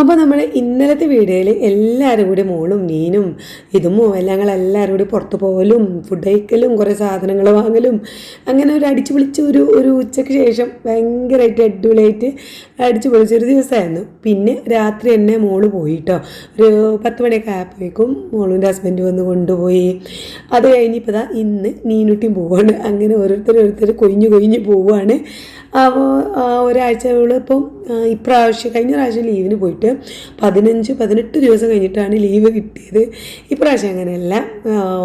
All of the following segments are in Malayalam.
അപ്പോൾ നമ്മൾ ഇന്നലത്തെ വീഡിയോയിൽ എല്ലാവരും കൂടി മോളും നീനും ഇതുമോ എല്ലാം ഞങ്ങൾ എല്ലാവരും കൂടി പുറത്ത് പോകലും ഫുഡ് കഴിക്കലും കുറേ സാധനങ്ങൾ വാങ്ങലും. അങ്ങനെ ഒരു അടിച്ചു പൊളിച്ച ഒരു ഒരു ഉച്ചയ്ക്ക് ശേഷം ഭയങ്കരമായിട്ട് അടിപൊളിയായിട്ട് അടിച്ചു പൊളിച്ചൊരു ദിവസമായിരുന്നു പിന്നെ രാത്രി തന്നെ മോൾ പോയിട്ടോ. ഒരു പത്ത് മണിയൊക്കെ ആയപ്പോഴേക്കും മോളും ഹസ്ബൻഡ് വന്ന് കൊണ്ടുപോയി. അത് കഴിഞ്ഞിപ്പോൾ ഇതാ ഇന്ന് നീനുട്ടിയും പോവാണ്. അങ്ങനെ ഓരോരുത്തർ ഓരോരുത്തർ കൊഴിഞ്ഞു കൊഴിഞ്ഞു പോവുകയാണ് അപ്പോൾ ഒരാഴ്ച ഇപ്പം ഇപ്രാവശ്യം കഴിഞ്ഞ പ്രാവശ്യം ലീവിന് പോയിട്ട് പതിനഞ്ച് പതിനെട്ട് ദിവസം കഴിഞ്ഞിട്ടാണ് ലീവ് കിട്ടിയത്. ഇപ്രാവശ്യം അങ്ങനെയല്ല.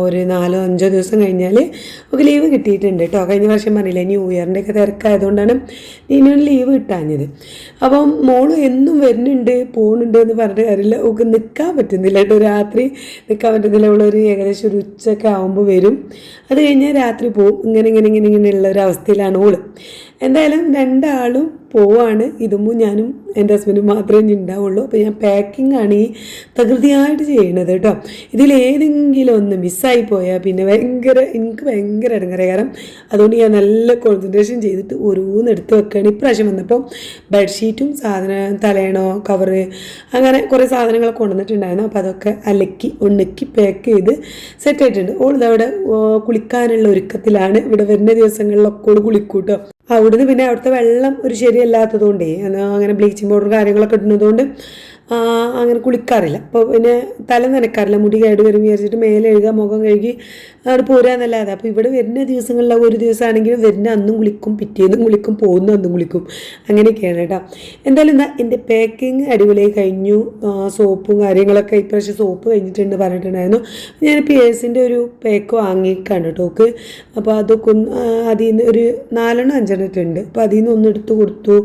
ഒരു നാലോ അഞ്ചോ ദിവസം കഴിഞ്ഞാൽ നമുക്ക് ലീവ് കിട്ടിയിട്ടുണ്ട് കേട്ടോ കഴിഞ്ഞ പ്രാവശ്യം പറഞ്ഞില്ല ന്യൂ ഇയറിന്റെ ഒക്കെ തിരക്കായതുകൊണ്ടാണ് ഇനിയും ലീവ് കിട്ടാഞ്ഞത്. അപ്പം മോൾ എന്നും വരുന്നുണ്ട് പോകുന്നുണ്ട് എന്ന് പറഞ്ഞിട്ട് കാര്യമില്ല. ഒക്കെ നിൽക്കാൻ പറ്റുന്നില്ല കേട്ടോ രാത്രി നിൽക്കാൻ പറ്റുന്നില്ല. അവളൊരു ഏകദേശം ഒരു ഉച്ചയൊക്കെ ആകുമ്പോൾ വരും. അത് കഴിഞ്ഞാൽ രാത്രി പോവും. ഇങ്ങനെ ഇങ്ങനെ ഇങ്ങനെ ഇങ്ങനെയുള്ള ഒരു അവസ്ഥയിലാണ് ഓൾ. എന്തായാലും രണ്ടാളും പോവാണ്. ഇതുമ്പോൾ ഞാനും എന്റെ ഹസ്ബൻഡും മാത്രമേ ഇനി ഉണ്ടാവുള്ളൂ. അപ്പോൾ ഞാൻ പാക്കിംഗ് ആണ് ഈ തകൃതിയായിട്ട് ചെയ്യണത് കേട്ടോ. ഇതിലേതെങ്കിലും ഒന്ന് മിസ്സായി പോയാൽ പിന്നെ ഭയങ്കര എനിക്ക് ഭയങ്കര ഇടങ്ങറ. കാരണം അതുകൊണ്ട് ഞാൻ നല്ല കോൺസെൻട്രേഷൻ ചെയ്തിട്ട് ഓരോന്ന് എടുത്ത് വെക്കുകയാണ് ഇപ്രാവശ്യം വന്നപ്പോൾ ബെഡ്ഷീറ്റും സാധനം തലയണോ കവറ് അങ്ങനെ കുറേ സാധനങ്ങളൊക്കെ കൊണ്ടുവന്നിട്ടുണ്ടായിരുന്നു. അപ്പോൾ അതൊക്കെ അലക്കി ഉണക്കി പാക്ക് ചെയ്ത് സെറ്റ് ആയിട്ടുണ്ട്. ഓൾ ഇതവിടെ ഓ, കുളിക്കാനുള്ള ഒരുക്കത്തിലാണ്. ഇവിടെ വരുന്ന ദിവസങ്ങളിലൊക്കെ ഓൾ കുളിക്കൂട്ടോ. അവിടുന്ന് പിന്നെ അവിടുത്തെ വെള്ളം ഒരു ശരിയല്ലാത്തതുകൊണ്ടേ അങ്ങനെ ബ്ലീച്ചിങ് പൗഡർ കാര്യങ്ങളൊക്കെ ഇടുന്നതുകൊണ്ട് അങ്ങനെ കുളിക്കാറില്ല. അപ്പോൾ പിന്നെ തല നനക്കാറില്ല. മുടി കേട് വരും വിചാരിച്ചിട്ട് മേലെ എഴുതുക മുഖം കഴുകി അവിടെ പോരാന്നല്ലാതെ. അപ്പോൾ ഇവിടെ വരുന്ന ദിവസങ്ങളിൽ ഒരു ദിവസമാണെങ്കിലും വരുന്ന അന്നും കുളിക്കും പിറ്റേന്നും കുളിക്കും പോകുന്ന അന്നും കുളിക്കും. അങ്ങനെയൊക്കെയാണ് കേട്ടോ. എന്തായാലും എന്താ എന്റെ പാക്കിങ് അടിപൊളിയായി കഴിഞ്ഞു. സോപ്പും കാര്യങ്ങളൊക്കെ ഇപ്രാവശ്യം സോപ്പ് കഴിഞ്ഞിട്ടുണ്ട് പറഞ്ഞിട്ടുണ്ടായിരുന്നു. ഞാൻ പി എസിന്റെ ഒരു പാക്ക് വാങ്ങിക്കാണ് കേട്ടോ ഓക്ക്. അപ്പോൾ അതൊക്കെ അതിൽ നിന്ന് ഒരു നാലെണ്ണം അഞ്ചെണ്ണം ഉണ്ട് അപ്പോൾ അതിൽ നിന്ന് ഒന്ന് എടുത്ത് കൊടുത്തു.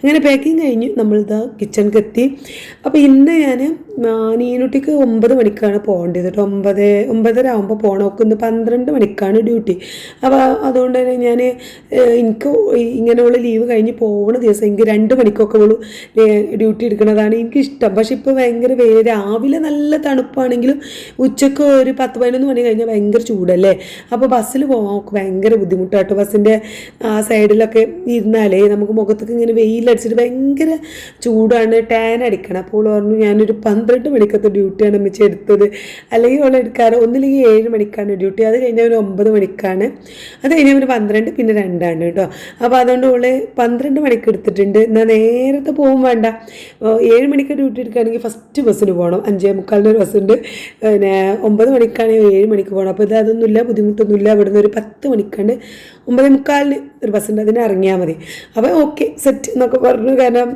അങ്ങനെ പാക്കിങ് കഴിഞ്ഞു. നമ്മളിതാ കിച്ചണിക്ക് എത്തി. അപ്പോൾ ഇന്ന് ഞാൻ നീനുട്ടിക്ക് ഒമ്പത് മണിക്കാണ് പോകേണ്ടത് കേട്ടോ ഒമ്പത് ഒമ്പതര ആകുമ്പോൾ പോകണം ഒക്കെ ഇന്ന് പന്ത്രണ്ട് മണിക്കാണ് ഡ്യൂട്ടി. അപ്പോൾ അതുകൊണ്ട് തന്നെ ഞാൻ എനിക്ക് ഇങ്ങനെയുള്ള ലീവ് കഴിഞ്ഞ് പോകുന്ന ദിവസം എനിക്ക് രണ്ട് മണിക്കൊക്കെ ഉള്ളൂ ഡ്യൂട്ടി എടുക്കുന്നതാണ് എനിക്കിഷ്ടം. പക്ഷെ ഇപ്പോൾ ഭയങ്കര വേ രാവിലെ നല്ല തണുപ്പാണെങ്കിലും ഉച്ചയ്ക്ക് ഒരു പത്ത് പതിനൊന്ന് മണി കഴിഞ്ഞാൽ ഭയങ്കര ചൂടല്ലേ? അപ്പോൾ ബസ്സിൽ പോകാൻ ഒക്കെ ഭയങ്കര ബുദ്ധിമുട്ടാട്ടോ ബസ്സിന്റെ ആ സൈഡിലൊക്കെ ഇരുന്നാലേ നമുക്ക് മുഖത്തൊക്കെ ഇങ്ങനെ വെയിലടിച്ചിട്ട് ഭയങ്കര ചൂടാണ്. ടാൻ അടിക്കണം. അപ്പോൾ പറഞ്ഞു ഞാനൊരു പന്ത്രണ്ട് മണിക്കത്തെ ഡ്യൂട്ടിയാണ് അമ്മച്ചി എടുത്തത്. അല്ലെങ്കിൽ ഓൾ എടുക്കാറ് ഒന്നില്ലെങ്കിൽ ഏഴ് മണിക്കാണ് ഡ്യൂട്ടി. അത് കഴിഞ്ഞാൽ ഒരു ഒമ്പത് മണിക്കാണ്. അത് കഴിഞ്ഞാൽ ഒരു പന്ത്രണ്ട് പിന്നെ രണ്ടാണ് കേട്ടോ. അപ്പോൾ അതുകൊണ്ട് ഓൾ പന്ത്രണ്ട് മണിക്ക് എടുത്തിട്ടുണ്ട്. എന്നാൽ നേരത്തെ പോകും വേണ്ട. ഏഴ് മണിക്ക് ഡ്യൂട്ടി എടുക്കുകയാണെങ്കിൽ ഫസ്റ്റ് ബസ്സിന് പോകണം. അഞ്ചേ മുക്കാലിന്റെ ഒരു ബസ്സുണ്ട് പിന്നെ ഒമ്പത് മണിക്കാണെങ്കിൽ ഏഴ് മണിക്ക് പോകണം. അപ്പോൾ ഇത് അതൊന്നുമില്ല ബുദ്ധിമുട്ടൊന്നുമില്ല. ഇവിടുന്ന് ഒരു പത്ത് മണിക്കാണ്ട് ഒമ്പതേ മുക്കാലിന് ഒരു ബസ്സുണ്ട് അതിന് ഇറങ്ങിയാൽ മതി. അപ്പോൾ ഓക്കെ സെറ്റ് എന്നൊക്കെ പറഞ്ഞു കാരണം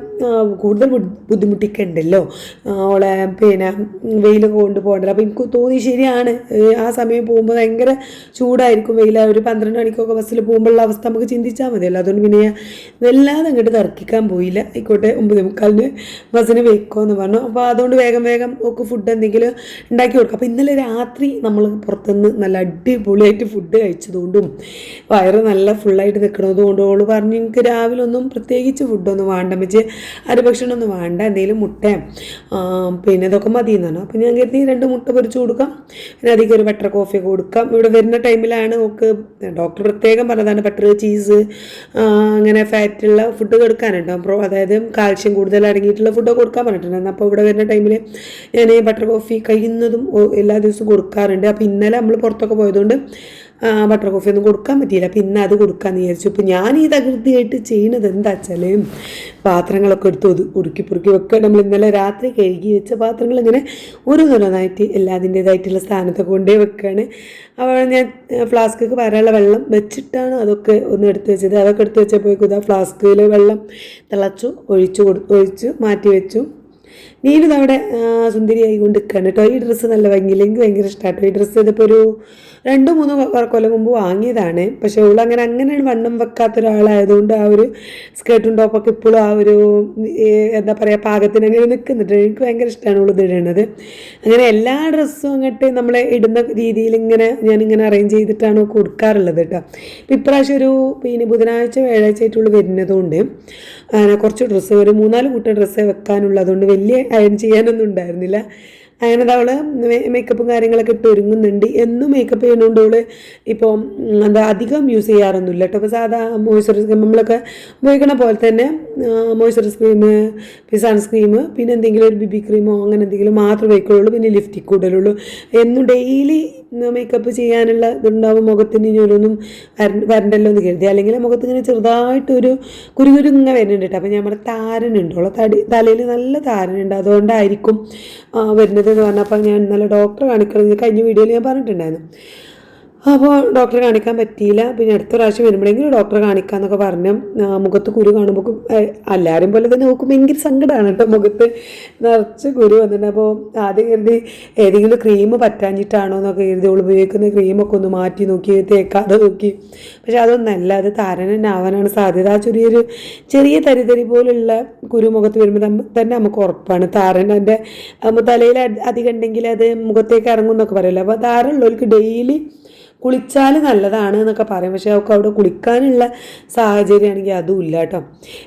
കൂടുതൽ ബുദ്ധിമുട്ടിക്കേണ്ട ആ, അവളെ പിന്നെ വെയിലൊക്കെ കൊണ്ട് പോകണ്ടല്ലോ അപ്പോൾ എനിക്ക് തോന്നി ശരിയാണ്. ആ സമയം പോകുമ്പോൾ ഭയങ്കര ചൂടായിരിക്കും. വെയിൽ ഒരു പന്ത്രണ്ട് മണിക്കൊക്കെ ബസ്സിൽ പോകുമ്പോഴുള്ള അവസ്ഥ നമുക്ക് ചിന്തിച്ചാൽ മതിയല്ലോ. അതുകൊണ്ട് പിന്നെ ഞാൻ വല്ലാതെ അങ്ങോട്ട് തർക്കിക്കാൻ പോയില്ല. ആയിക്കോട്ടെ ഒമ്പത് മുക്കാലിന് ബസ്സിന് വെക്കുമെന്ന് പറഞ്ഞു. അപ്പോൾ അതുകൊണ്ട് വേഗം വേഗം ഒക്കെ ഫുഡ് എന്തെങ്കിലും ഉണ്ടാക്കി കൊടുക്കും. അപ്പോൾ ഇന്നലെ രാത്രി നമ്മൾ പുറത്തുനിന്ന് നല്ല അടിപൊളിയായിട്ട് ഫുഡ് കഴിച്ചതുകൊണ്ടും വയറ് നല്ല ഫുള്ളായിട്ട് നിൽക്കണത് കൊണ്ടും ഓൾ പറഞ്ഞു എനിക്ക് രാവിലെ ഒന്നും പ്രത്യേകിച്ച് ഫുഡൊന്നും വേണ്ട വെച്ച് അരി ഭക്ഷണമൊന്നും വേണ്ട. എന്തെങ്കിലും മുട്ട പിന്നെ ഇതൊക്കെ മതി എന്നാണ് അപ്പം ഞാൻ കരുതി രണ്ട് മുട്ട പൊരിച്ച് കൊടുക്കാം. പിന്നെ അധികം ഒരു ബട്ടർ കോഫിയൊക്കെ കൊടുക്കാം. ഇവിടെ വരുന്ന ടൈമിലാണ് നമുക്ക് ഡോക്ടർ പ്രത്യേകം പറഞ്ഞതാണ് ബട്ടർ ചീസ് അങ്ങനെ ഫാറ്റുള്ള ഫുഡ് കൊടുക്കാനുണ്ട് അപ്പോൾ അതായത് കാൽഷ്യം കൂടുതൽ അടങ്ങിയിട്ടുള്ള ഫുഡ് കൊടുക്കാൻ പറഞ്ഞിട്ടുണ്ടായിരുന്നു. അപ്പോൾ ഇവിടെ വരുന്ന ടൈമിൽ ഞാൻ ബട്ടർ കോഫി കഴിയുന്നതും എല്ലാ ദിവസവും കൊടുക്കാറുണ്ട്. അപ്പോൾ ഇന്നലെ നമ്മൾ പുറത്തൊക്കെ പോയതുകൊണ്ട് ബട്ടർ കോഫി ഒന്നും കൊടുക്കാൻ പറ്റിയില്ല. അപ്പം ഇന്ന് അത് കൊടുക്കാമെന്ന് വിചാരിച്ചു. ഇപ്പം ഞാൻ ഈ തകൃതിയായിട്ട് ചെയ്യുന്നത് എന്താ വെച്ചാൽ പാത്രങ്ങളൊക്കെ എടുത്ത് ഒതു ഉറുക്കി പുറുക്കി വെക്കുക. നമ്മൾ ഇന്നലെ രാത്രി കഴുകി വെച്ച പാത്രങ്ങൾ ഇങ്ങനെ ഓരോന്നോരോന്നായിട്ട് എല്ലാതിന്റേതായിട്ടുള്ള സ്ഥാനത്തൊക്കെ കൊണ്ടേ വെക്കുകയാണ് അപ്പോൾ ഞാൻ ഫ്ലാസ്ക്കൊക്കെ വരാനുള്ള വെള്ളം വെച്ചിട്ടാണ് അതൊക്കെ ഒന്ന് എടുത്ത് വെച്ചത്. അതൊക്കെ എടുത്ത് വെച്ചപ്പോഴേക്കും ഇതാ ഫ്ലാസ്കിൽ വെള്ളം തിളച്ചു ഒഴിച്ചു കൊടു ഒഴിച്ച് മാറ്റി വെച്ചു. നീനും അവിടെ സുന്ദരിയായി കൊണ്ട് കേട്ടോ ഈ ഡ്രസ്സ് നല്ല ഭംഗിയില്ല. എനിക്ക് ഭയങ്കര ഇഷ്ടമാട്ടോ ഈ ഡ്രസ്സ് ഇതിപ്പോൾ ഒരു രണ്ട് മൂന്ന് കൊല്ലം മുമ്പ് വാങ്ങിയതാണ്. പക്ഷെ അവൾ അങ്ങനെ അങ്ങനെ വണ്ണം വെക്കാത്ത ഒരാളായതുകൊണ്ട് ആ ഒരു സ്കേർട്ടും ടോപ്പൊക്കെ ഇപ്പോഴും ആ ഒരു എന്താ പറയുക പാകത്തിന് അങ്ങനെ നിൽക്കുന്നുണ്ട്. എനിക്ക് ഭയങ്കര ഇഷ്ടമാണ് അവൾ ഇതിടുന്നത് അങ്ങനെ എല്ലാ ഡ്രസ്സും അങ്ങോട്ട് നമ്മൾ ഇടുന്ന രീതിയിൽ ഇങ്ങനെ ഞാനിങ്ങനെ അറേഞ്ച് ചെയ്തിട്ടാണ് കൊടുക്കാറുള്ളത് കേട്ടോ. ഇപ്പം ഇപ്രാവശ്യം ഒരു പിന്നെ ബുധനാഴ്ച വ്യാഴാഴ്ച ആയിട്ടുള്ള വരുന്നതുകൊണ്ട് കുറച്ച് ഡ്രസ്സ് ഒരു മൂന്നാൽ കൂട്ടം ഡ്രസ്സ് വെക്കാനുള്ളതുകൊണ്ട് വലിയ അയൺ ചെയ്യാനൊന്നും ഉണ്ടായിരുന്നില്ല. അങ്ങനെ അവൾ മേക്കപ്പും കാര്യങ്ങളൊക്കെ ഇട്ട് ഒരുങ്ങുന്നുണ്ട്. എന്നും മേക്കപ്പ് ചെയ്യുന്നതുകൊണ്ട് അവൾ ഇപ്പോൾ എന്താ അധികം യൂസ് ചെയ്യാറൊന്നുമില്ല കേട്ടോ. അപ്പോൾ സാധാ മോയ്സ്ചറൈസ് ക്രീം നമ്മളൊക്കെ ഉപയോഗിക്കണ പോലെ തന്നെ മോയ്സ്ചറൈസ് ക്രീം പിന്നെ സൺസ്ക്രീം പിന്നെ എന്തെങ്കിലും ഒരു ബിബി ക്രീമോ അങ്ങനെ എന്തെങ്കിലും മാത്രമേ ഉപയോഗിക്കുള്ളൂ. പിന്നെ ലിഫ്റ്റിക് കൂടുതലുള്ളൂ എന്നും ഡെയിലി മേക്കപ്പ് ചെയ്യാനുള്ള ഇതുണ്ടാവും. മുഖത്തിന് ഇനിയൊന്നും വരണ്ടല്ലോ എന്ന് കരുതി. അല്ലെങ്കിൽ മുഖത്ത് ഇങ്ങനെ ചെറുതായിട്ടൊരു കുരുകുരുങ്ങ വരുന്നുണ്ട് കേട്ടോ. അപ്പോൾ നമ്മുടെ താരനുണ്ട്. ഉള്ള തടി തലയിൽ നല്ല താരനുണ്ട്. അതുകൊണ്ടായിരിക്കും വരുന്നത് എന്ന് പറഞ്ഞപ്പോൾ ഞാൻ ഇന്നലെ ഡോക്ടറെ കാണിക്കണം കഴിഞ്ഞ വീഡിയോയിൽ ഞാൻ പറഞ്ഞിട്ടുണ്ടായിരുന്നു. അപ്പോൾ ഡോക്ടറെ കാണിക്കാൻ പറ്റിയില്ല. പിന്നെ അടുത്ത പ്രാവശ്യം വരുമ്പോഴെങ്കിലും ഡോക്ടറെ കാണിക്കാന്നൊക്കെ പറഞ്ഞു. മുഖത്ത് കുരു കാണുമ്പോൾ എല്ലാവരും പോലെ തന്നെ നോക്കുമ്പോൾ ഭയങ്കര സങ്കടമാണ് കേട്ടോ മുഖത്ത്. നിറച്ച് കുരു വന്നിട്ടുണ്ട് അപ്പോൾ ആദ്യം കരുതി ഏതെങ്കിലും ക്രീം പറ്റാഞ്ഞിട്ടാണോ എന്നൊക്കെ കരുതി അവൾ ഉപയോഗിക്കുന്ന ക്രീമൊക്കെ ഒന്ന് മാറ്റി നോക്കി തേക്കാതെ നോക്കി. പക്ഷെ അതൊന്നല്ല അത് താരനാവാനാണ് സാധ്യത. ആ ചെറിയൊരു ചെറിയ തരിതരി പോലുള്ള കുരു മുഖത്ത് വരുമ്പോൾ തന്നെ നമുക്ക് ഉറപ്പാണ്. താരന്റെ തലയിൽ അധികം ഉണ്ടെങ്കിൽ അത് മുഖത്തേക്ക് ഇറങ്ങും എന്നൊക്കെ പറയല്ലോ. അപ്പോൾ താരമുള്ളവർക്ക് ഡെയിലി കുളിച്ചാൽ നല്ലതാണ് എന്നൊക്കെ പറയും. പക്ഷേ അവൾക്ക് അവിടെ കുളിക്കാനുള്ള സാഹചര്യമാണെങ്കിൽ അതും ഇല്ല കേട്ടോ.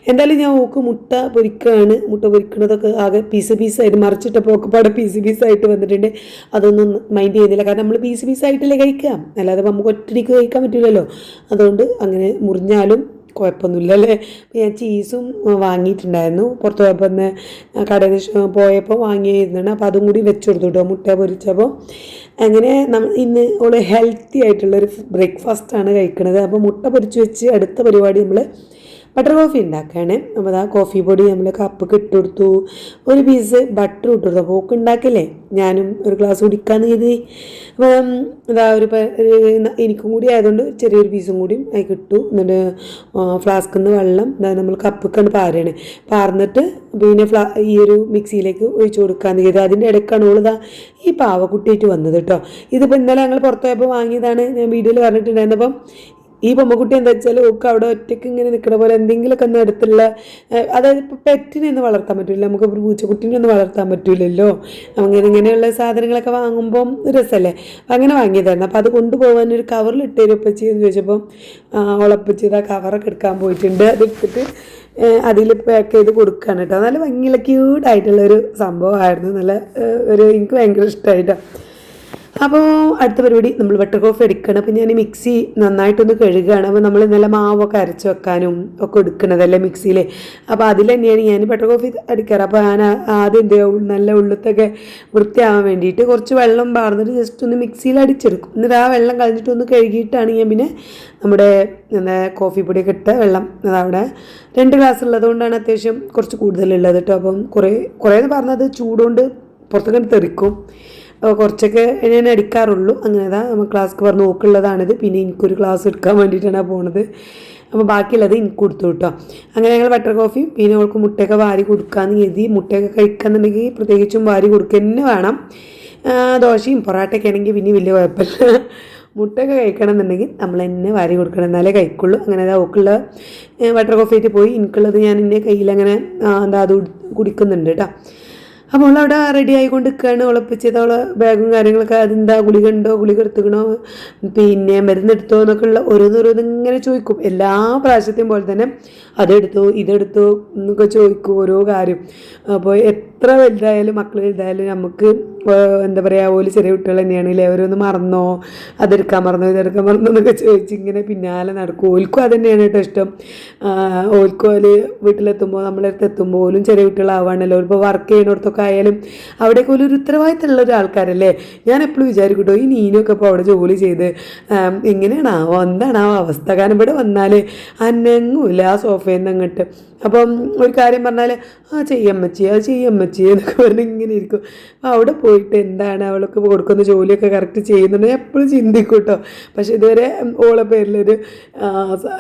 എന്തായാലും ഞാൻ ഓക്ക് മുട്ട പൊരിക്കുകയാണ് മുട്ട പൊരിക്കുന്നതൊക്കെ ആകെ പീസ് പീസായിട്ട് മറിച്ചിട്ടപ്പോൾ ഒക്കെ പാടെ പീസ് പീസായിട്ട് വന്നിട്ടുണ്ട്. അതൊന്നും മൈൻഡ് ചെയ്യുന്നില്ല. കാരണം നമ്മൾ പീസ് പീസായിട്ടല്ലേ കഴിക്കാം അല്ലാതെ നമുക്ക് ഒറ്റടിക്ക് കഴിക്കാൻ പറ്റില്ലല്ലോ. അതുകൊണ്ട് അങ്ങനെ മുറിഞ്ഞാലും കുഴപ്പമൊന്നുമില്ല അല്ലേ? ഞാൻ ചീസും വാങ്ങിയിട്ടുണ്ടായിരുന്നു. പുറത്ത് പോയപ്പോൾ ഒന്ന് കടയിൽ പോയപ്പോൾ വാങ്ങിയിരുന്നാണ് അപ്പോൾ അതും കൂടി വെച്ച് കൊടുത്തു കേട്ടോ. മുട്ട പൊരിച്ചപ്പോൾ അങ്ങനെ ഇന്ന് ഓൾ ഹെൽത്തി ആയിട്ടുള്ളൊരു ബ്രേക്ക്ഫാസ്റ്റാണ് കഴിക്കുന്നത് അപ്പോൾ മുട്ട പൊരിച്ച് വെച്ച് അടുത്ത പരിപാടി നമ്മൾ ബട്ടർ കോഫി ഉണ്ടാക്കുകയാണ് അപ്പോൾ ആ കോഫി പൊടി നമ്മൾ കപ്പ് കിട്ടുകൊടുത്തു ഒരു പീസ് ബട്ടർ ഇട്ടുകൊടുത്തു അപ്പോൾ ഒക്കെ ഉണ്ടാക്കില്ലേ ഞാനും ഒരു ഗ്ലാസ് കുടിക്കാന്ന് കരുതി അപ്പം ഇതാ ഒരു എനിക്കും കൂടി ആയതുകൊണ്ട് ചെറിയൊരു പീസും കൂടി അതിൽ കിട്ടു എന്നിട്ട് ഫ്ലാസ്കിൽ നിന്ന് വെള്ളം ഇതാ നമ്മൾ കപ്പിക്കാണ് പാരുകയാണ് പാർന്നിട്ട് പിന്നെ ഫ്ലാ ഈ ഒരു മിക്സിയിലേക്ക് ഒഴിച്ചു കൊടുക്കാന്ന് കരുതി. അതിന്റെ ഇടയ്ക്കാണ് ഓളിതാ ഈ പാവക്കുട്ടിയായിട്ട് വന്നത് കേട്ടോ ഇതിപ്പോൾ ഇന്നലെ ഞങ്ങൾ പുറത്തു പോയപ്പോൾ വാങ്ങിയതാണ്. ഞാൻ വീഡിയോയിൽ പറഞ്ഞിട്ടുണ്ടായിരുന്നു. അപ്പം ഈ പൊമ്മക്കുട്ടി എന്താ വെച്ചാൽ ഒക്കെ അവിടെ ഒറ്റയ്ക്ക് ഇങ്ങനെ നിൽക്കണ പോലെ എന്തെങ്കിലുമൊക്കെ ഒന്ന് അടുത്തുള്ള അതായത് ഇപ്പോൾ പെറ്റിനെ ഒന്നും വളർത്താൻ പറ്റില്ല നമുക്ക് ഒരു പൂച്ചക്കുട്ടീനെ ഒന്നും വളർത്താൻ പറ്റില്ലല്ലോ അങ്ങനെ ഇങ്ങനെയുള്ള സാധനങ്ങളൊക്കെ വാങ്ങുമ്പോൾ രസമല്ലേ അങ്ങനെ വാങ്ങിയതായിരുന്നു. അപ്പോൾ അത് കൊണ്ടുപോകാൻ ഒരു കവറിൽ ഇട്ടേരും ഉപ്പച്ചി എന്ന് ചോദിച്ചപ്പോൾ ഇത് ആ കവറൊക്കെ എടുക്കാൻ പോയിട്ടുണ്ട്. അതെടുത്തിട്ട് അതിൽ പാക്ക് ചെയ്ത് കൊടുക്കുകയാണ് കേട്ടോ. നല്ല ഭംഗിയുള്ള ക്യൂട്ടായിട്ടുള്ളൊരു സംഭവമായിരുന്നു. നല്ല ഒരു എനിക്ക് ഭയങ്കര ഇഷ്ടമായിട്ടോ അപ്പോൾ അടുത്ത പരിപാടി നമ്മൾ ബട്ടർ കോഫി എടുക്കണം. അപ്പോൾ ഞാൻ മിക്സി നന്നായിട്ടൊന്ന് കഴുകുകയാണ് അപ്പോൾ നമ്മൾ ഇന്നലെ മാവൊക്കെ അരച്ച് വെക്കാനും ഒക്കെ എടുക്കണതല്ലേ മിക്സിയിൽ അപ്പോൾ അതിൽ തന്നെയാണ് ഞാൻ ബട്ടർ കോഫി അടിക്കാറ്. അപ്പോൾ ഞാൻ ആദ്യം എന്ത് നല്ല ഉള്ളത്തൊക്കെ വൃത്തിയാവാൻ വേണ്ടിയിട്ട് കുറച്ച് വെള്ളം പാർന്നിട്ട് ജസ്റ്റ് ഒന്ന് മിക്സിയിൽ അടിച്ചെടുക്കും. എന്നിട്ട് ആ വെള്ളം കളഞ്ഞിട്ട് ഒന്ന് കഴുകിയിട്ടാണ് ഞാൻ പിന്നെ നമ്മുടെ എന്താ കോഫി പൊടിയൊക്കെ ഇട്ട വെള്ളം അതവിടെ രണ്ട് ഗ്ലാസ് ഉള്ളതുകൊണ്ടാണ് അത്യാവശ്യം കുറച്ച് കൂടുതലുള്ളത് കേട്ടോ അപ്പം കുറേ കുറേ എന്ന് പറഞ്ഞത് ചൂടുകൊണ്ട് പുറത്തേക്ക് തെറിക്കും. കുറച്ചൊക്കെ ഞാൻ അടിക്കാറുള്ളൂ അങ്ങനെ അതാ നമ്മൾ ക്ലാസ് പറഞ്ഞ് നോക്കുള്ളതാണിത്. പിന്നെ എനിക്കൊരു ക്ലാസ് എടുക്കാൻ വേണ്ടിയിട്ടാണ് പോണത്. അപ്പോൾ ബാക്കിയുള്ളത് എനിക്ക് കൊടുത്തു കേട്ടോ അങ്ങനെ ഞങ്ങൾ ബട്ടർ കോഫി പിന്നെ അവൾക്ക് മുട്ടയൊക്കെ വാരി കൊടുക്കാമെന്ന് കരുതി. മുട്ടയൊക്കെ കഴിക്കാന്നുണ്ടെങ്കിൽ പ്രത്യേകിച്ചും വാരി കൊടുക്കുക തന്നെ വേണം ദോശയും പൊറാട്ടയൊക്കെ ആണെങ്കിൽ പിന്നെ വലിയ കുഴപ്പമില്ല. മുട്ടയൊക്കെ കഴിക്കണം എന്നുണ്ടെങ്കിൽ നമ്മൾ തന്നെ വാരി കൊടുക്കണം. എന്നാലേ കഴിക്കുള്ളൂ. അങ്ങനെ അതാ ഓക്കുള്ള ബട്ടർ കോഫി ആയിട്ട് പോയി. എനിക്കുള്ളത് ഞാൻ എന്റെ കയ്യിൽ അങ്ങനെ എന്താ അത് കുടിക്കുന്നുണ്ട് കേട്ടോ അപ്പോൾ അവിടെ റെഡി ആയിക്കൊണ്ട് നിൽക്കുകയാണ് ഉളപ്പിച്ചത് അവൾ ബാഗും കാര്യങ്ങളൊക്കെ അതെന്താ ഗുളിക ഉണ്ടോ ഗുളിക എടുത്തുക്കണോ പിന്നെ മരുന്നെടുത്തോ എന്നൊക്കെ ഉള്ള ഓരോന്നോരോന്ന് ഇങ്ങനെ ചോദിക്കും. എല്ലാ പ്രാവശ്യത്തെയും പോലെ തന്നെ അതെടുത്തോ ഇതെടുത്തോ എന്നൊക്കെ ചോദിക്കും ഓരോ കാര്യം. അപ്പോൾ എത്ര വലുതായാലും മക്കൾ വലുതായാലും നമുക്ക് ഏഹ് എന്താ പറയുക ഓൽ ചെറിയ കുട്ടികൾ തന്നെയാണല്ലേ അവരൊന്ന് മറന്നോ? അതെടുക്കാൻ മറന്നോ? ഇതെടുക്കാൻ മറന്നോ എന്നൊക്കെ ചോദിച്ച് ഇങ്ങനെ പിന്നാലെ നടക്കും. ഓൽക്കും അത് തന്നെയാണ് കേട്ടോ ഇഷ്ടം. ഓൽക്കും ഓൽ വീട്ടിലെത്തുമ്പോൾ നമ്മളടുത്ത് എത്തുമ്പോൾ ഓലും ചെറിയ കുട്ടികളാവാണല്ലോ. ഇപ്പോൾ വർക്ക് ചെയ്യുന്നിടത്തൊക്കെ ആയാലും അവിടെയൊക്കെ ഒരു ഉത്തരവാദിത്തമുള്ള ഒരു ആൾക്കാരല്ലേ ഞാൻ എപ്പോഴും വിചാരിക്കും കേട്ടോ ഈ നീനൊക്കെ ഇപ്പോൾ അവിടെ ജോലി ചെയ്ത് ആം, എങ്ങനെയാണാവോ? എന്താണാവോ അവസ്ഥ? കാരണം ഇവിടെ വന്നാൽ അനങ്ങൂല ആ സോഫയിൽ നിന്ന് അങ്ങോട്ട്. അപ്പം ഒരു കാര്യം പറഞ്ഞാൽ ആ ചെയ്യമ്മച്ചി ആ ചെയ്യമ്മച്ചി എന്നൊക്കെ പറഞ്ഞ് ഇങ്ങനെ ഇരിക്കും. അവിടെ പോയിട്ട് എന്താണ് അവൾക്ക് കൊടുക്കുന്ന ജോലിയൊക്കെ കറക്റ്റ് ചെയ്യുന്നുണ്ട്. എപ്പോഴും ചിന്തിക്കും കേട്ടോ പക്ഷെ ഇതുവരെ ഓളെ പേരിലൊരു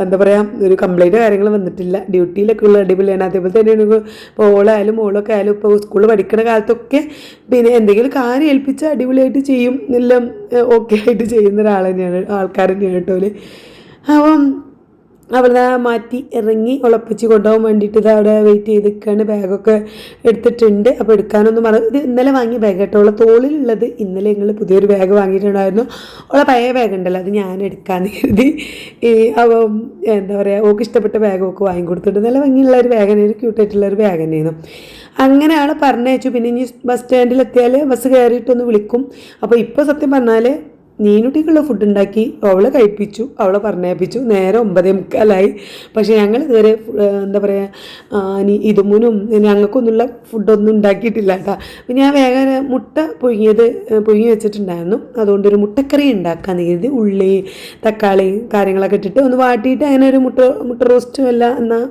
എന്താ പറയുക ഒരു കംപ്ലൈന്റ് കാര്യങ്ങൾ വന്നിട്ടില്ല. ഡ്യൂട്ടിയിലൊക്കെ ഉള്ള അടിപൊളിയാണ് അതേപോലെ തന്നെ ഇപ്പോൾ ഓളായാലും മോളൊക്കെ ആയാലും ഇപ്പോൾ സ്കൂളിൽ പഠിക്കുന്ന കാലത്തൊക്കെ പിന്നെ എന്തെങ്കിലും കാര്യം ഏൽപ്പിച്ച് അടിപൊളിയായിട്ട് ചെയ്യും എല്ലാം ഓക്കെ ആയിട്ട് ചെയ്യുന്ന ഒരാൾ തന്നെയാണ് ആൾക്കാർ തന്നെയാണ് കേട്ടോ. അപ്പം അവിടെ മാറ്റി ഇറങ്ങി ഉളപ്പിച്ച് കൊണ്ടുപോകാൻ വേണ്ടിയിട്ട് ഇത് അവിടെ വെയിറ്റ് ചെയ്ത് നിൽക്കുകയാണ് ബാഗൊക്കെ എടുത്തിട്ടുണ്ട്. അപ്പോൾ എടുക്കാനൊന്നും മറ ഇത് ഇന്നലെ വാങ്ങിയ ബാഗ് കേട്ടോ. ഉള്ള തോളിലുള്ളത് ഇന്നലെ ഞങ്ങൾ പുതിയൊരു ബാഗ് വാങ്ങിയിട്ടുണ്ടായിരുന്നു. ഉള്ള പഴയ ബാഗ് ഉണ്ടല്ലോ അത് ഞാൻ എടുക്കാൻ കരുതി. ഈ അവ എന്താ പറയുക ഓക്ക് ഇഷ്ടപ്പെട്ട ബാഗ് ഒക്കെ വാങ്ങിക്കൊടുത്തിട്ട് നല്ല ഭംഗിയുള്ള ഒരു ബാഗ് തന്നെയാണ് ക്യൂട്ട് ക്യൂട്ടായിട്ടുള്ള ഒരു ബാഗ് തന്നെയായിരുന്നു. അങ്ങനെയാണ് പറഞ്ഞയച്ചു. പിന്നെ ഇനി ബസ് സ്റ്റാൻഡിൽ എത്തിയാൽ ബസ് കയറിയിട്ടൊന്ന് വിളിക്കും. അപ്പോൾ ഇപ്പോൾ സത്യം പറഞ്ഞാൽ നീനുട്ടിക്കുള്ള ഫുഡ് ഉണ്ടാക്കി അവളെ കഴിപ്പിച്ചു അവളെ പറഞ്ഞേപ്പിച്ചു. നേരെ ഒമ്പതേ മുക്കാലായി. പക്ഷേ ഞങ്ങൾ ഇതുവരെ എന്താ പറയുക ഇതുമുനും ഞങ്ങൾക്കൊന്നുള്ള ഫുഡൊന്നും ഉണ്ടാക്കിയിട്ടില്ല കേട്ടോ. ഞാൻ വേഗം മുട്ട പുഴുങ്ങിയത് പുഴുങ്ങി വെച്ചിട്ടുണ്ടായിരുന്നു. അതുകൊണ്ട് ഒരു മുട്ടക്കറി ഉണ്ടാക്കാൻ കരുതി ഉള്ളി തക്കാളി കാര്യങ്ങളൊക്കെ ഇട്ടിട്ട് ഒന്ന് വാട്ടിയിട്ട് അങ്ങനെ ഒരു മുട്ട മുട്ട റോസ്റ്റും അല്ല എന്നാൽ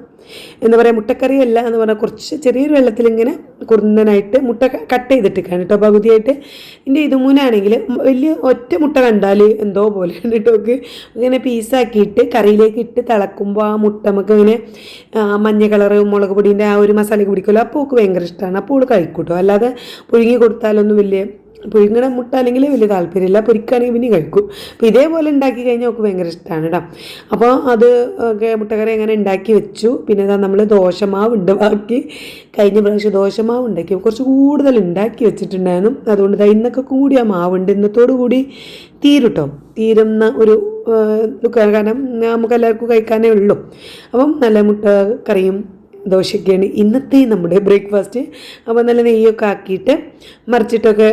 എന്താ മുട്ടക്കറി അല്ല എന്ന് പറഞ്ഞാൽ കുറച്ച് ചെറിയൊരു വെള്ളത്തിൽ ഇങ്ങനെ കുറുന്നനായിട്ട് മുട്ട കട്ട് ചെയ്തിട്ടിരിക്കുകയാണ് കേട്ടോ. പകുതിയായിട്ട് എന്റെ ഇതുമൂനാണെങ്കിൽ വലിയ ഒറ്റ മുട്ട കണ്ടാൽ എന്തോ പോലെ കേട്ടോക്ക് ഇങ്ങനെ പീസാക്കിയിട്ട് കറിയിലേക്ക് ഇട്ട് തിളക്കുമ്പോൾ ആ മുട്ട നമുക്ക് ഇങ്ങനെ മഞ്ഞ കളറ് മുളക് പൊടിന്റെ ആ ഒരു മസാല പിടിക്കുമല്ലോ. അപ്പോൾ ഭയങ്കര ഇഷ്ടമാണ് അപ്പോൾ അവൾ കഴിക്കൂട്ടോ അല്ലാതെ പുഴുങ്ങി കൊടുത്താലൊന്നും വലിയ പുഴുങ്ങണ മുട്ട അല്ലെങ്കിൽ വലിയ താല്പര്യമില്ല പൊരിക്കുകയാണെങ്കിൽ പിന്നെ കഴിക്കും. അപ്പോൾ ഇതേപോലെ ഉണ്ടാക്കി കഴിഞ്ഞാൽ നമുക്ക് ഭയങ്കര ഇഷ്ടമാണ് കേട്ടോ അപ്പോൾ അത് മുട്ടക്കറി അങ്ങനെ ഉണ്ടാക്കി വെച്ചു. പിന്നെ ഇതാ നമ്മൾ ദോശമാവ് ഉണ്ട് ബാക്കി. കഴിഞ്ഞ പ്രാവശ്യം ദോശമാവ് ഉണ്ടാക്കി. കുറച്ച് കൂടുതൽ ഉണ്ടാക്കി വെച്ചിട്ടുണ്ടായിരുന്നു. അതുകൊണ്ട് ദാ ഇന്നൊക്കെ കൂടി ആ മാവുണ്ട്. ഇന്നത്തോടു കൂടി തീരുട്ടോ തീരുന്ന ഒരു കാരണം നമുക്ക് എല്ലാവർക്കും കഴിക്കാനേ ഉള്ളൂ. അപ്പം നല്ല മുട്ട കറിയും ദോശയൊക്കെയാണ് ഇന്നത്തെ നമ്മുടെ ബ്രേക്ക്ഫാസ്റ്റ്. അപ്പോൾ നല്ല നെയ്യൊക്കെ ആക്കിയിട്ട് മറിച്ചിട്ടൊക്കെ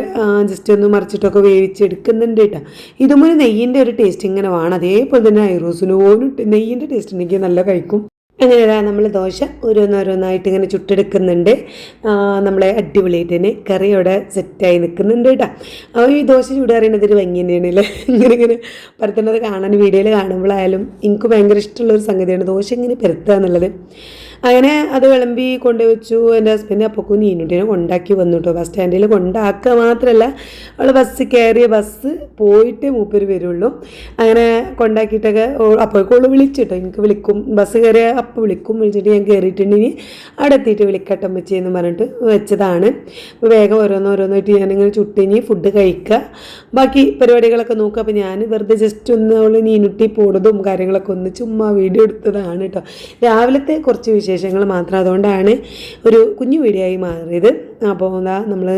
ജസ്റ്റ് ഒന്ന് മറിച്ചിട്ടൊക്കെ വേവിച്ചെടുക്കുന്നുണ്ട് കേട്ടോ. ഇതുപോലെ നെയ്യിന്റെ ഒരു ടേസ്റ്റ് ഇങ്ങനെ വേണം. അതേപോലെ തന്നെ ഐറോസിന് പോലും നെയ്യിന്റെ ടേസ്റ്റ് ഉണ്ടെങ്കിൽ നല്ല കഴിക്കും. അങ്ങനെ നമ്മൾ ദോശ ഓരോന്നോരോന്നായിട്ട് ഇങ്ങനെ ചുട്ടെടുക്കുന്നുണ്ട്. നമ്മളെ അടിപൊളിയായിട്ട് തന്നെ കറി അവിടെ സെറ്റായി നിൽക്കുന്നുണ്ട് കേട്ടോ. അപ്പോൾ ഈ ദോശ ചൂടാറിയണത് ഒരു ഭംഗി തന്നെയാണ് അല്ലേ? ഇങ്ങനെ ഇങ്ങനെ പരത്തുന്നത് കാണാൻ വീഡിയോയിൽ കാണുമ്പോഴായാലും എനിക്ക് ഭയങ്കര ഇഷ്ടമുള്ളൊരു സംഗതിയാണ് ദോശ ഇങ്ങനെ പരത്തുക എന്നുള്ളത്. അങ്ങനെ അത് വിളമ്പി കൊണ്ടുവച്ചു. എന്റെ ഹസ്ബൻഡ് അപ്പൊക്കും നീനുട്ടിനെ കൊണ്ടാക്കി വന്നു കേട്ടോ ബസ് സ്റ്റാൻഡിൽ കൊണ്ടാക്കുക മാത്രമല്ല അവൾ ബസ് കയറിയ ബസ് പോയിട്ടേ മൂപ്പര് വരുള്ളൂ. അങ്ങനെ കൊണ്ടാക്കിയിട്ടൊക്കെ അപ്പോഴേക്കുള്ളൂ വിളിച്ചിട്ടോ എനിക്ക് വിളിക്കും. ബസ് കയറിയ അപ്പോൾ വിളിക്കും. വിളിച്ചിട്ട് ഞാൻ കയറിയിട്ടുണ്ടെങ്കിൽ അവിടെ എത്തിയിട്ട് വിളിക്കട്ടെ അമ്മച്ചി എന്ന് പറഞ്ഞിട്ട് വെച്ചതാണ്. അപ്പോൾ വേഗം ഓരോന്ന് ഓരോന്നായിട്ട് ഞാനിങ്ങനെ ചുട്ടിഞ്ഞ് ഫുഡ് കഴിക്കുക. ബാക്കി പരിപാടികളൊക്കെ നോക്കുക. അപ്പോൾ ഞാൻ വെറുതെ ജസ്റ്റ് ഒന്ന് അവൾ നീനുട്ടി പോണതും കാര്യങ്ങളൊക്കെ ഒന്ന് ചുമ്മാ വീഡിയോ എടുത്തതാണ് കേട്ടോ രാവിലത്തെ കുറച്ച് വിശേഷങ്ങൾ മാത്രം അതുകൊണ്ടാണ് ഒരു കുഞ്ഞു വീഡിയോ ആയി മാറിയത്. അപ്പോൾ എന്താ നമ്മൾ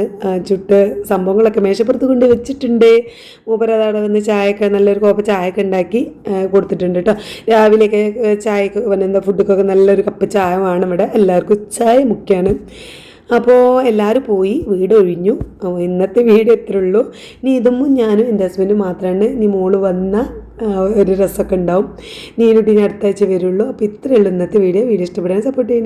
ചുട്ട് സംഭവങ്ങളൊക്കെ മേശപ്പുറത്ത് കൊണ്ട് വെച്ചിട്ടുണ്ട്. മൂപ്പര് അതവിടെ വന്ന് ചായയൊക്കെ നല്ലൊരു കോപ്പ ചായയൊക്കെ ഉണ്ടാക്കി കൊടുത്തിട്ടുണ്ട് കേട്ടോ രാവിലെയൊക്കെ ചായയൊക്കെ പിന്നെ എന്താ ഫുഡൊക്കെ നല്ലൊരു കപ്പ് ചായ വേണം ഇവിടെ. എല്ലാവർക്കും ചായ മുഖ്യമാണ് അപ്പോൾ എല്ലാവരും പോയി വീട് ഒഴിഞ്ഞു. ഇന്നത്തെ വീട് എത്ര ഉള്ളൂ. ഇനി ഇതും ഞാനും എന്റെ ഹസ്ബൻഡും മാത്രമാണ് ഇനി മോൾ വന്ന ഒരു രസമൊക്കെ ഉണ്ടാവും. നീനുട്ടി അടുത്ത ആഴ്ച വരുള്ളൂ അപ്പോൾ ഇത്രയുള്ളൂ ഇന്നത്തെ വീഡിയോ. വീഡിയോ ഇഷ്ടപ്പെടാൻ സപ്പോർട്ട് ചെയ്യണേ.